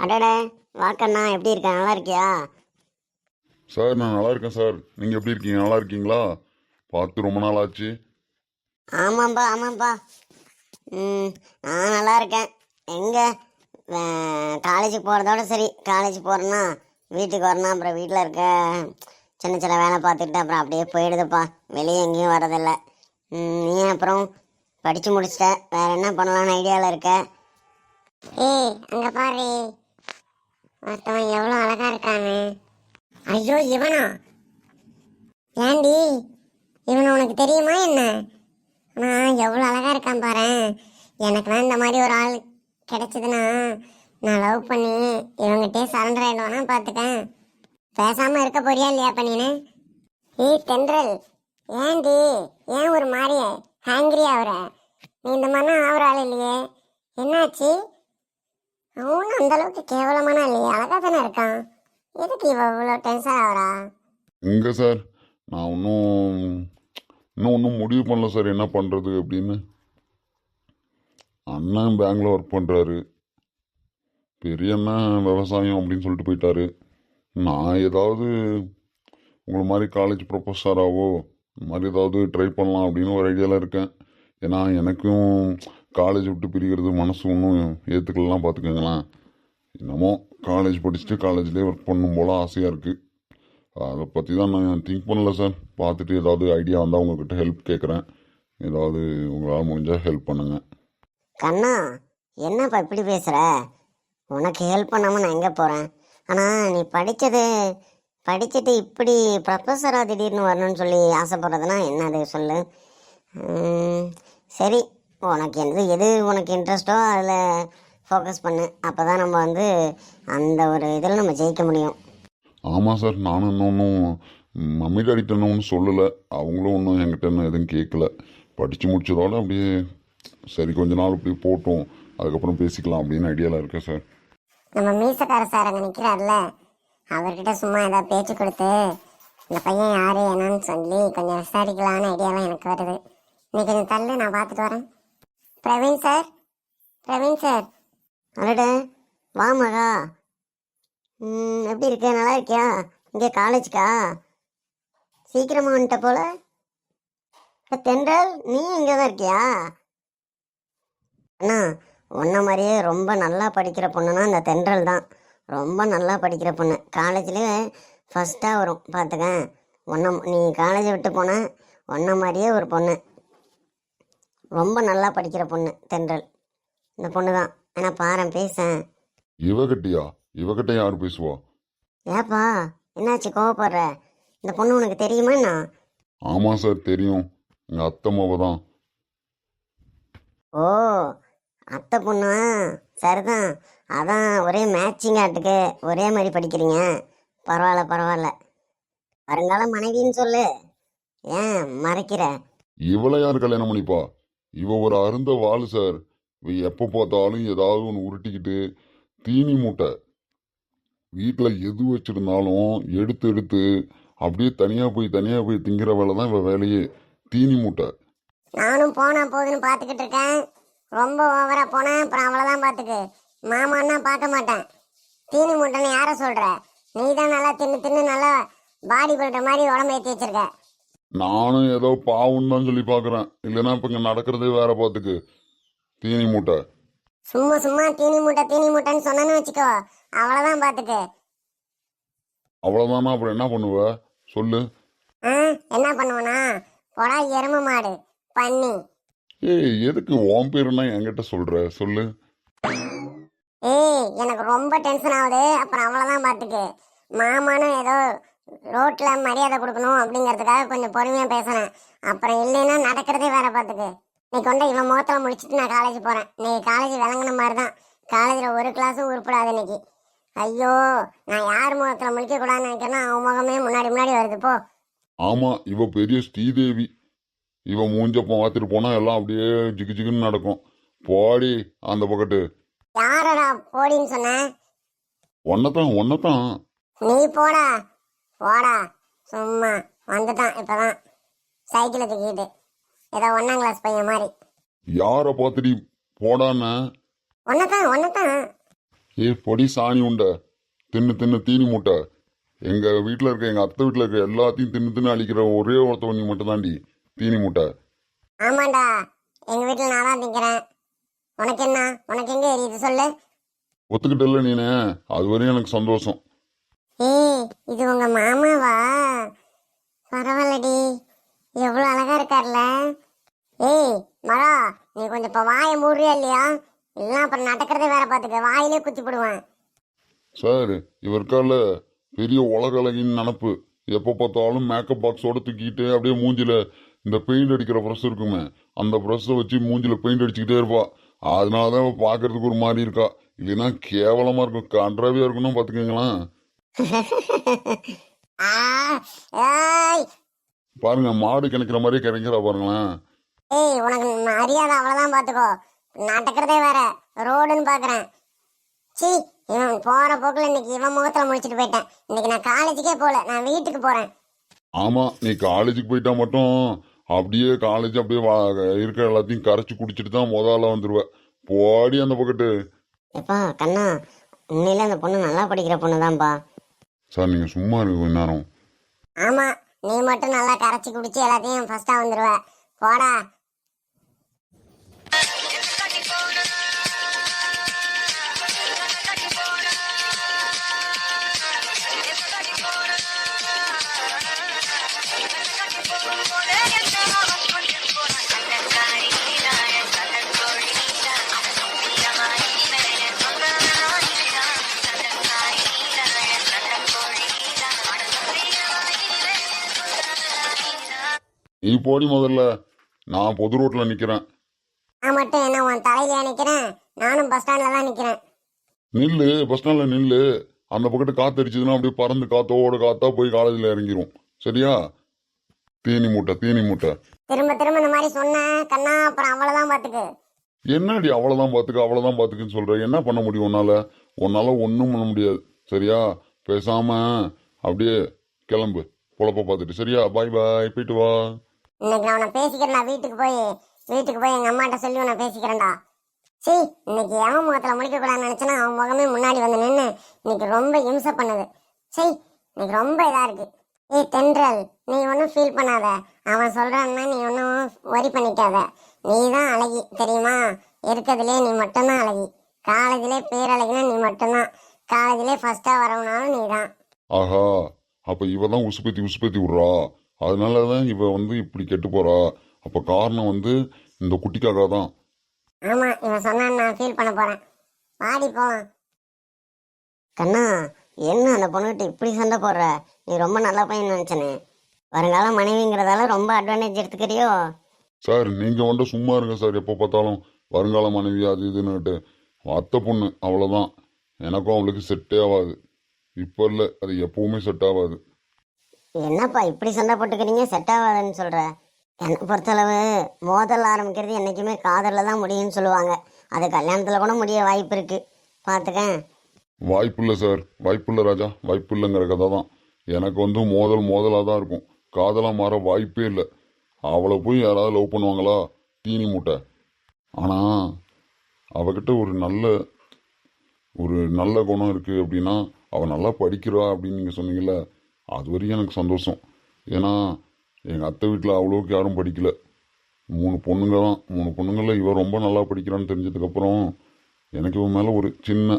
அடடே வாக்கண்ணா எப்படி இருக்க? நல்லா இருக்கியா? சார் நான் நல்லா இருக்கேன் சார். நீங்கள் எப்படி இருக்கீங்க? நல்லா இருக்கீங்களா? பார்த்து ரொம்ப நாள் ஆச்சு. ஆமாம்ப்பா ஆமாம்ப்பா ம் நான் நல்லா இருக்கேன். எங்கே? காலேஜுக்கு போகிறதோட சரி. காலேஜ் போகிறேன்னா வீட்டுக்கு வரணும் அப்புறம் வீட்டில் இருக்க சின்ன சின்ன வேலை பார்த்துக்கிட்டு அப்புறம் அப்படியே போயிடுதுப்பா. வெளியே எங்கேயும் வரதில்ல. ம், நீ அப்புறம் படித்து முடிச்சிட்ட. வேற என்ன பண்ணலாம்னு ஐடியாவில் இருக்க? ஏய் அங்கே பாரு. ஒருத்தவன் எவ்வளோ அழகா இருக்கானு ஐயோ இவனா? ஏண்டி? இவனை உனக்கு தெரியுமா என்ன? நான் எவ்வளோ அழகா இருக்கான் பாரு. எனக்குலாம் இந்த மாதிரி ஒரு ஆள் கிடைச்சதுன்னா நான் லவ் பண்ணி இவங்ககிட்டயே சரண்டர் ஆயிடுவானா பார்த்துக்கேன் பேசாமல் இருக்க போறியா இல்லையா பண்ணினு ஏய் தென்றல். ஏண்டி? ஏன் ஒரு மாதிரி ஹேங்கிரி ஆகுற நீ இந்த மாதிரிலாம் ஆகுற ஆள் இல்லையே. என்னாச்சு? அவனும் அந்த அளவுக்கு கேவலமான இல்லையே அழகா தானே இருக்கான். எதுக்கு இவ இவ்வளோ டென்ஷன் ஆகுறா எங்கே சார்? நான் இன்னும் இன்னும் ஒன்றும் முடிவு பண்ணல சார். என்ன பண்ணுறது அப்படின்னு. அண்ணன் பேங்கில் ஒர்க் பண்ணுறாரு பெரிய அண்ணன் விவசாயம் அப்படின்னு சொல்லிட்டு போயிட்டாரு. நான் ஏதாவது உங்களை மாதிரி காலேஜ் ப்ரொஃபஸராகவோ இந்த மாதிரி ஏதாவது ட்ரை பண்ணலாம் அப்படின்னு ஒரு ஐடியாவில் இருக்கேன். ஏன்னா எனக்கும் காலேஜ் விட்டு பிரிகிறது மனசு ஒன்றும் ஏற்றுக்கலாம் பார்த்துக்கோங்களேன் என்னமோ காலேஜ் படிச்சுட்டு காலேஜ்லேயே ஒர்க் பண்ணும் போல் ஆசையாக இருக்குது அதை பற்றி தான் நான் திங்க் பண்ணல சார் பார்த்துட்டு ஏதாவது ஐடியா வந்தால் உங்ககிட்ட ஹெல்ப் கேட்குறேன் ஏதாவது உங்களால் முடிஞ்சால் ஹெல்ப் பண்ணுங்கள் கண்ணா என்னப்பா இப்படி பேசுகிற உனக்கு ஹெல்ப் பண்ணாமல் நான் எங்கே போகிறேன் ஆனால் நீ படித்தது படிச்சுட்டு இப்படி ப்ரொஃபஸராக திடீர்னு வரணும்னு சொல்லி ஆசைப்படுறதுனா என்னது சொல்லு? சரி உனக்கு எது எது உனக்கு இன்ட்ரெஸ்டோ அதில் ஃபோக்கஸ் பண்ணு. அப்போ தான் நம்ம வந்து அந்த ஒரு இதில் நம்ம ஜெயிக்க முடியும். ஆமாம் சார் நானும் இன்னும் ஒன்றும் மம்மி இன்னும் ஒன்றும் சொல்லலை. அவங்களும் ஒன்றும் என்கிட்ட இன்னும் எதுவும் கேட்கல படித்து முடிச்சதோட அப்படியே சரி கொஞ்ச நாள் இப்படி போட்டோம். அதுக்கப்புறம் பேசிக்கலாம் அப்படின்னு ஐடியாவில் இருக்கேன் சார். நம்ம மீசக்கார சார் அங்கே நிற்கிறார்ல அவர்கிட்ட சும்மா ஏதாவது பேச்சு கொடுத்து இந்த பையன் யாரு என்னன்னு சொல்லி கொஞ்சம் விசாரிக்கலான்னு ஐடியாலாம் எனக்கு வருது. நீ கொஞ்சம் தள்ளு நான் பார்த்துட்டு வரேன். பிரவீன் சார்? பிரவீன் சார். அடடே வா மகா. எப்படி இருக்க? நல்லா இருக்கியா? இங்கே காலேஜ்க்கா? சீக்கிரமாக வந்துட்ட போல. தென்றல் நீ இங்கே தான் இருக்கியா? அண்ணா உன்ன மாதிரியே ரொம்ப நல்லா படிக்கிற பொண்ணுனா அந்த தென்றல் தான். ரொம்ப நல்லா படிக்கிற பொண்ணு. காலேஜ்லேயே ஃபஸ்ட்டாக வரும் பார்த்துக்க. உன்ன நீ காலேஜை விட்டு போன உன்ன மாதிரியே ஒரு பொண்ணு. ரொம்ப நல்லா படிக்கிற பொண்ணு தென்றல். இந்த பொண்ணு தான் ஏன்னா பாரேன் பேசேன். இவகிட்டயா இவகிட்ட யார் பேசுவா? ஏப்பா என்னாச்சு கோவப்படுற? இந்த பொண்ணு உனக்கு தெரியுமா என்ன? ஆமாம் சார் தெரியும். எங்கள் அத்தை மாவை தான் ஓ அத்தை பொண்ணா? சரிதான். அதான் ஒரே மேட்சிங் ஆட்டுக்கு ஒரே மாதிரி படிக்கிறீங்க. பரவாயில்ல பரவாயில்ல. வருங்கால மனைவின்னு சொல்லு. ஏன் மறைக்கிற? இவளை யார் கல்யாணம் பண்ணிப்பா? இவ ஒரு அருந்த வாழ் சார். இவ எப்போ பார்த்தாலும் ஏதாவது ஒன்று உருட்டிக்கிட்டு தீனி மூட்டை. வீட்டில் எது வச்சிருந்தாலும் எடுத்து எடுத்து அப்படியே தனியாக போய் தனியாக போய் திங்கிற வேலை தான் இவ வேலையே. தீனி மூட்டை. நானும் போனா போகுதுன்னு பார்த்துக்கிட்டு இருக்கேன். ரொம்ப ஓவரா போனேன் அப்புறம் அவ்வளோதான் பார்த்துக்கு. மாமான்னா பார்க்க மாட்டேன். தீனி மூட்டைன்னு யாரை சொல்ற? நீ தான் நல்லா தின்னு தின்னு நல்லா பாடி பில்டர் மாதிரி உடம்பு ஏற்றி வச்சிருக்க நானும் ஏதோ பாவம்னு தான் சொல்லி பார்க்குறேன் இல்லைன்னா இப்போ இங்கே நடக்கிறதே வேற பார்த்துக்கு தீனி மூட்டை. சும்மா சும்மா தீனி மூட்டை தீனி மூட்டைன்னு சொன்னேன்னு வச்சுக்கோ. அவ்வளோதான் பார்த்துக்கு அவ்வளோதானா அப்புறம் என்ன பண்ணுவ? சொல்லு. ஆ என்ன பண்ணுவனா? போடா எருமை மாடு. பன்னி. ஏய் எதுக்கு உன் பேருன்னா என்கிட்ட சொல்ற? சொல்லு. ஏய் எனக்கு ரொம்ப டென்ஷன் ஆகுது அப்புறம் அவ்வளோதான் பார்த்துக்கு மாமான்னு ஏதோ ரோட்டில் மரியாதை கொடுக்கணும் அப்படிங்கிறதுக்காக கொஞ்சம் பொறுமையாக பேசினேன் அப்புறம் இல்லைன்னா நடக்கிறதே வேற பார்த்துக்கு நீ கொண்டு இவன் முகத்தில் முடிச்சுட்டு நான் காலேஜ் போகிறேன் நீ காலேஜ் விளங்குன மாதிரி தான் காலேஜில் ஒரு கிளாஸும் உருப்படாது இன்னைக்கு. ஐயோ நான் யார் முகத்தில் முழிக்க கூடாதுன்னு நினைக்கிறேன்னா அவன் முகமே முன்னாடி முன்னாடி வருது போ. ஆமா இவ பெரிய ஸ்ரீதேவி. இவ மூஞ்ச பார்த்துட்டு போனா எல்லாம் அப்படியே ஜிகு ஜிகுன்னு நடக்கும். போடி அந்த பக்கத்து. யாரடா போடின்னு சொன்ன? ஒன்னதான் ஒன்னதான் நீ போடா. போடா சும்மா வந்துட்டான் இப்பதான். சைக்கிளை தூக்கிட்டு ஏதோ ஒன்னாம் கிளாஸ் பையன் மாதிரி. யாரை பார்த்துடி போடான்னு ஒன்னதான் ஒன்னதான் ஏ பொடி சாணி உண்டை தின்னு தின்னு தீனி மூட்டை. எங்கள் வீட்டில் இருக்க எங்கள் அத்தை வீட்டில் இருக்க எல்லாத்தையும் தின்னு தின்னு அழிக்கிற ஒரே ஒருத்தவன் நீ மட்டும் தாண்டி தீனி மூட்டை. ஆமாண்டா எங்க வீட்டில் நான் தான் திங்கிறேன். உனக்கு என்ன உனக்கு எங்க எரியுது சொல்லு. ஒத்துக்கிட்டல நீனே அது வரையும் எனக்கு சந்தோஷம். ஏய் இது உங்க மாமாவா? பரவாயில்லடி. எவ்வளோ அழகா இருக்கார்ல. ஏய் மரா நீ கொஞ்சம் இப்போ வாயை மூடுறியா இல்லையா? இல்லைன்னா அப்புறம் நடக்கிறதே வேற பார்த்துக்க வாயிலே குத்தி போடுவேன். சார் இவருக்கால பெரிய உலகலகின்னு நினப்பு. எப்போ பார்த்தாலும் மேக்கப் பாக்ஸோட தூக்கிட்டு அப்படியே மூஞ்சில இந்த பெயிண்ட் அடிக்கிற ப்ரெஷ் இருக்குமே அந்த ப்ரெஷ்ஷை வச்சு மூஞ்சில பெயிண்ட் அடிச்சுக்கிட்டே இருப்பா. அதனால தான் பார்க்கறதுக்கு ஒரு மாதிரி இருக்கா. இல்லைன்னா கேவலமாக இருக்கும். கன்றாவியாக இருக்கணும் பார்த்துக்கங்களேன் பாருங்க மாடு கிணக்கிற மாதிரியே கிடைக்கிறா பாருங்களேன் ஏய் உனக்கு மரியாதை அவ்வளோதான் பார்த்துக்கோ நடக்கிறதே வேற. ரோடுன்னு பார்க்குறேன் சீ இவன் போகிற போக்கில் இன்னைக்கு இவன் முகத்தில் முடிச்சிட்டு போயிட்டேன். இன்னைக்கு நான் காலேஜுக்கே போகல நான் வீட்டுக்கு போகிறேன் ஆமாம் நீ காலேஜுக்கு போயிட்டா மட்டும் அப்படியே காலேஜ் அப்படியே இருக்கிற எல்லாத்தையும் கரைச்சி குடிச்சிட்டு தான் முதல்ல வந்துடுவேன் போடி அந்த பக்கத்து. எப்பா கண்ணா உண்மையிலே அந்த பொண்ணு நல்லா படிக்கிற பொண்ணு தான்ப்பா சார் நீங்கள் சும்மா இருங்க கொஞ்ச நேரம். ஆமா நீ மட்டும் நல்லா கரைச்சி குடிச்சு எல்லாத்தையும் ஃபர்ஸ்டா வந்துருவ. போடா நீ போடி முதல்ல. நான் பொது ரோட்டில் நிற்கிறேன் நான் மட்டும் என்ன உன் தலையில நிக்கிறேன்? நானும் பஸ் ஸ்டாண்ட்ல தான் நிக்கிறேன். நில்லு பஸ் ஸ்டாண்டில் நில்லு. அந்த பக்கத்து அடிச்சதுன்னா அப்படியே பறந்து காத்தோட காத்தா போய் காலேஜில் இறங்கிரும். சரியா? தீனி மூட்டை தீனி மூட்டை. திரும்ப திரும்ப இந்த மாதிரி சொன்ன கண்ணா அப்புறம் அவ்வளவுதான் பாத்துக்கு. என்னடி அவ்வளோதான் பார்த்துக்க அவ்வளோதான் பார்த்துக்குன்னு சொல்கிற என்ன பண்ண முடியும் உன்னால்? உன்னால் ஒன்றும் பண்ண முடியாது. சரியா? பேசாமல் அப்படியே கிளம்பு. பொழப்ப பார்த்துட்டு. சரியா? பாய் பாய் போயிட்டு வா. இன்னைக்கு நான் உன்னை பேசிக்கிறேன் வீட்டுக்கு போய் வீட்டுக்கு போய் எங்க அம்மாட்ட சொல்லி உன்னை பேசிக்கிறேன்டா. சீ இன்னைக்கு அவன் முகத்துல முடிக்க கூடாதுன்னு அவன் முகமே முன்னாடி வந்து நின்று இன்னைக்கு ரொம்ப இம்சை பண்ணுது. சீ இன்னைக்கு ரொம்ப இதா இருக்கு. ஏய் தென்றல் நீ ஒன்றும் ஃபீல் பண்ணாத. அவன் சொல்றான்னா நீ ஒன்றும் ஒரி பண்ணிக்காத. நீ தான் அழகி தெரியுமா? இருக்கிறதுலே நீ மட்டும்தான் அழகி. காலேஜிலே பேரழகினா நீ மட்டும்தான். காலேஜிலே ஃபர்ஸ்டா வரவுனாலும் நீ தான் ஆஹா அப்போ இவன் தான் உசுப்பத்தி உசுப்பத்தி விட்றா. அதனால தான் இவ வந்து இப்படி கெட்டு போறா. அப்போ காரணம் வந்து இந்த குட்டிக்காக தான் ஆமா இவன் சொன்னான்னு நான் ஃபீல் பண்ண போறேன். பாடி போலாம். கண்ணா என்ன அந்த பொண்ணுகிட்ட இப்படி சண்டை போடுற? நீ ரொம்ப நல்ல பையன் நினைச்சனே. வருங்கால மனைவிங்கிறதால ரொம்ப அட்வான்டேஜ் எடுத்துக்கிறியோ? சார் நீங்கள் வந்து சும்மா இருங்க சார். எப்போ பார்த்தாலும் வருங்கால மனைவி அது இதுன்னுட்டு அத்தை பொண்ணு அவ்வளோதான் எனக்கும் அவளுக்கு செட்டே ஆகாது. இப்போ இல்லை அது எப்பவுமே செட் ஆகாது. என்னப்பா இப்படி சண்டை போட்டுக்கிறீங்க? செட் ஆகாதுன்னு சொல்கிற என்னை பொறுத்தளவு மோதல் ஆரம்பிக்கிறது என்னைக்குமே காதலில் தான் முடியும்னு சொல்லுவாங்க. அது கல்யாணத்தில் கூட முடிய வாய்ப்பு இருக்கு. பார்த்துக்கேன் வாய்ப்பில்லை சார் வாய்ப்புள்ள ராஜா. வாய்ப்பில்லைங்கிற கதை தான். எனக்கு வந்து மோதல் மோதலாக தான் இருக்கும். காதலாக மாற வாய்ப்பே இல்லை. அவளை போய் யாராவது லவ் பண்ணுவாங்களா? தீனி மூட்டை. ஆனால் அவகிட்ட ஒரு நல்ல ஒரு நல்ல குணம் இருக்குது அப்படின்னா அவள் நல்லா படிக்கிறா அப்படின்னு நீங்கள் சொன்னீங்களே அது வரையும் எனக்கு சந்தோஷம். ஏன்னா எங்கள் அத்தை வீட்டில் அவ்வளோக்கு யாரும் படிக்கல. மூணு பொண்ணுங்க தான் மூணு பொண்ணுங்களில் இவ ரொம்ப நல்லா படிக்கிறான்னு தெரிஞ்சதுக்கப்புறம் எனக்கு இவன் மேலே ஒரு சின்ன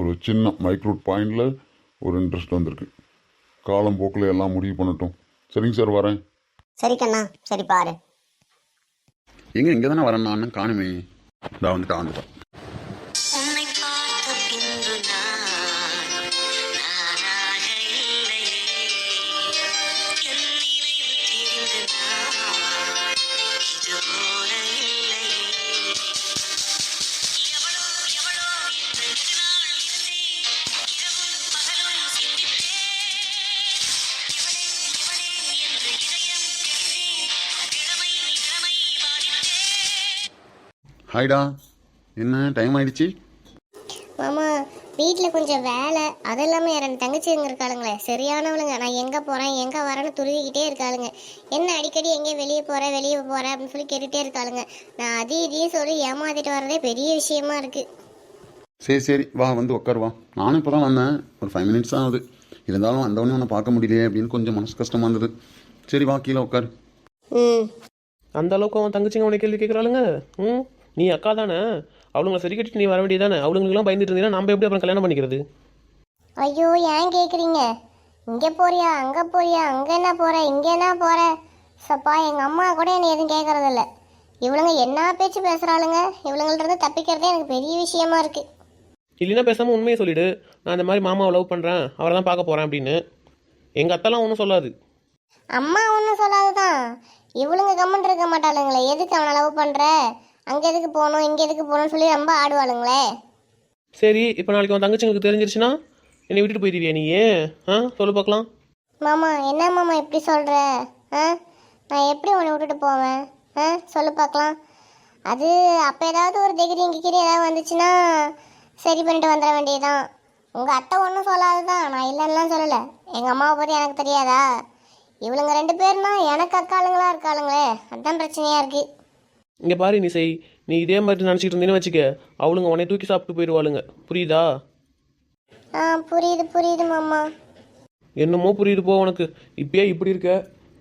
ஒரு சின்ன மைக்ரோட் பாயிண்டில் ஒரு இன்ட்ரெஸ்ட் வந்திருக்கு. காலம் போக்கில் எல்லாம் முடிவு பண்ணட்டும். சரிங்க சார் வரேன். சரி கண்ணா சரி பாரு. எங்க இங்கே தானே வரேன் நான் காணுமே. இதா வந்துட்டா வந்துட்டா. ஹாய்டா என்ன டைம் ஆயிடுச்சு? மாமா வீட்டில் கொஞ்சம் வேலை அது இல்லாமல் ரெண்டு தங்கச்சிங்க இருக்காளுங்களே. சரியானவளுங்க. நான் எங்கே போகிறேன் எங்கே வரேன்னு துருவிக்கிட்டே இருக்காளுங்க. என்ன அடிக்கடி எங்கேயும் வெளியே போகிறேன் வெளியே போகிறேன் அப்படின்னு சொல்லி கேட்டுகிட்டே இருக்காளுங்க. நான் அதையும் இதையும் சொல்லி ஏமாத்திட்டு வர்றதே பெரிய விஷயமா இருக்குது சரி சரி. வா வந்து உட்காரு வா. நானும் இப்போ தான் வந்தேன். ஒரு ஃபைவ் மினிட்ஸ் தான் ஆகுது. இருந்தாலும் வந்தவொடனே உன்னை பார்க்க முடியலையே அப்படின்னு கொஞ்சம் மனசு கஷ்டமாக இருந்தது. சரி வா கீழே உட்காரு ம். அந்த அளவுக்கு அவன் தங்கச்சிங்க அவனை கேள்வி கேட்குறாளுங்க ம்? நீ அக்கா தானே? அவளுங்களை சரி கட்டிட்டு நீ வர வேண்டியதானே அவளுங்களுக்குலாம் பயந்துட்டு இருந்தீங்கன்னா நம்ம எப்படி அப்புறம் கல்யாணம் பண்ணிக்கிறது? ஐயோ ஏன் கேட்குறீங்க இங்கே போறியா அங்கே போறியா அங்கே என்ன போற இங்கே என்ன போற? சப்பா எங்கள் அம்மா கூட என்னை எதுவும் கேட்கறதில்ல இவளுங்க என்ன பேச்சு பேசுகிறாளுங்க இவளுங்கள்ட்ட தப்பிக்கிறதே எனக்கு பெரிய விஷயமா இருக்கு. இல்லைன்னா பேசாமல் உண்மையை சொல்லிடு. நான் இந்த மாதிரி மாமாவை லவ் பண்ணுறேன் அவரை தான் பார்க்க போகிறேன் அப்படின்னு. எங்கள் அத்தெல்லாம் ஒன்றும் சொல்லாது. அம்மா ஒன்றும் சொல்லாதுதான். இவளுங்க கம்மன் இருக்க மாட்டாளுங்களே. எதுக்கு அவனை லவ் பண்ணுற அங்கே எதுக்கு போகணும் இங்கே எதுக்கு போகணும்னு சொல்லி ரொம்ப ஆடுவாளுங்களே. சரி இப்போ நாளைக்கு அவன் தங்கச்சிங்களுக்கு தெரிஞ்சிருச்சுன்னா என்னை விட்டுட்டு போயிடுவியா நீ ஆ சொல்லு பார்க்கலாம். மாமா என்ன மாமா இப்படி சொல்கிற ஆ நான் எப்படி உன்னை விட்டுட்டு போவேன்? ஆ சொல்லு பார்க்கலாம். அது அப்போ ஏதாவது ஒரு டிகிரி கிகிரி ஏதாவது வந்துச்சுன்னா சரி பண்ணிட்டு வந்துட வேண்டியதுதான். உங்கள் அத்தை ஒன்றும் சொல்லாது தான் நான் இல்லைன்னுலாம் சொல்லலை. எங்கள் அம்மாவை பற்றி எனக்கு தெரியாதா? இவளுங்க ரெண்டு பேர்னா எனக்கு அக்காளுங்களா இருக்காளுங்களே. அதுதான் பிரச்சனையாக இருக்குது இங்கே பாரு நீ செய் நீ இதே மாதிரி நினச்சிட்டு இருந்தீன்னு வச்சுக்க அவளுங்க உன்னை தூக்கி சாப்பிட்டு போயிடுவாளுங்க. புரியுதா? ஆ புரியுது புரியுது மாமா. என்னமோ புரியுது போ உனக்கு. இப்பயே இப்படி இருக்க.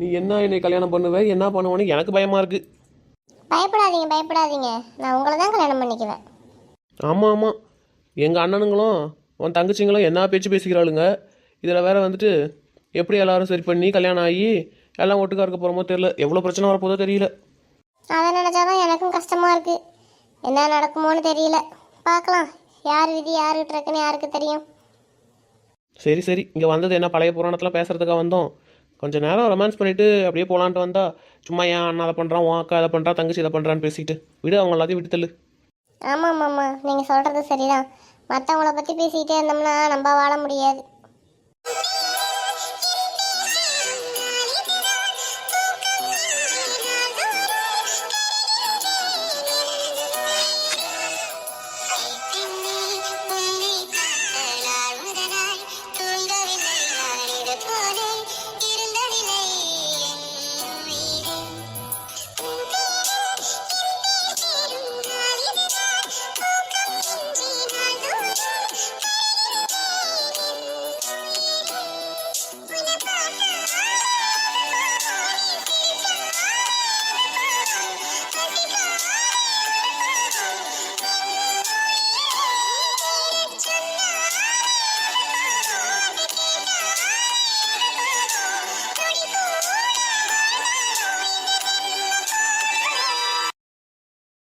நீ என்ன என்னை கல்யாணம் பண்ணுவ என்ன பண்ணுவேன்னு எனக்கு பயமாக இருக்குது பயப்படாதீங்க பயப்படாதீங்க. நான் உங்களை தான் கல்யாணம் பண்ணிக்குவேன். ஆமாம் ஆமாம் எங்கள் அண்ணனுங்களும் உன் தங்கச்சிங்களும் என்ன பேச்சு பேசிக்கிறாளுங்க? இதில் வேற வந்துட்டு எப்படி எல்லாரும் சரி பண்ணி கல்யாணம் ஆகி எல்லாம் ஒட்டுக்கா இருக்க போகிறோமோ தெரியல. எவ்வளோ பிரச்சனை வரப்போதோ தெரியல. அதை நினச்சாதான் எனக்கும் கஷ்டமாக இருக்குது என்ன நடக்குமோன்னு தெரியல. பார்க்கலாம். யார் விதி யாருக்கிட்ட இருக்குன்னு யாருக்கு தெரியும்? சரி சரி. இங்கே வந்தது என்ன? பழைய புராணத்தில் பேசுறதுக்காக வந்தோம். கொஞ்ச நேரம் ரொமான்ஸ் பண்ணிட்டு அப்படியே போகலான்ட்டு வந்தா சும்மா ஏன் அண்ணா அதை பண்ணுறான் உன் அக்கா அதை பண்ணுறா தங்கச்சி இதை பண்ணுறான்னு பேசிட்டு. விடு அவங்க எல்லாத்தையும் விட்டு தள்ளு. ஆமாம் மாமா நீங்கள் சொல்கிறது சரிதான். மற்றவங்கள பற்றி பேசிக்கிட்டே இருந்தோம்னா நம்ம வாழ முடியாது.